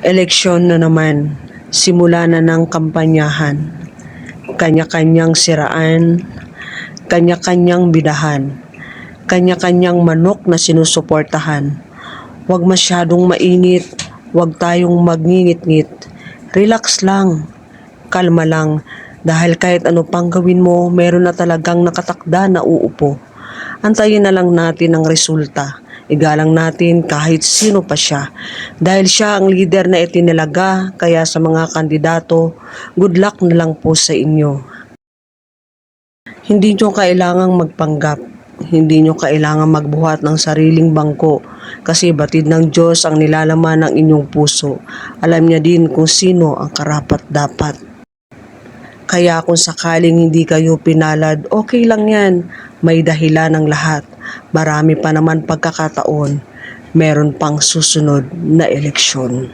Eleksyon na naman, simula na ng kampanyahan. Kanya-kanyang siraan, kanya-kanyang bidahan, kanya-kanyang manok na sinusuportahan. Huwag masyadong mainit, huwag tayong magngingit-ngit. Relax lang, kalma lang, dahil kahit ano pang gawin mo, meron na talagang nakatakda na uupo. Antayin na lang natin ang resulta. Igalang natin kahit sino pa siya. Dahil siya ang leader na itinalaga, kaya sa mga kandidato, good luck na lang po sa inyo. Hindi nyo kailangang magpanggap. Hindi nyo kailangang magbuhat ng sariling bangko kasi batid ng Diyos ang nilalaman ng inyong puso. Alam niya din kung sino ang karapat dapat. Kaya kung sakaling hindi kayo pinalad, okay lang yan. May dahilan ng lahat. Marami pa naman pagkakataon. Meron pang susunod na eleksyon.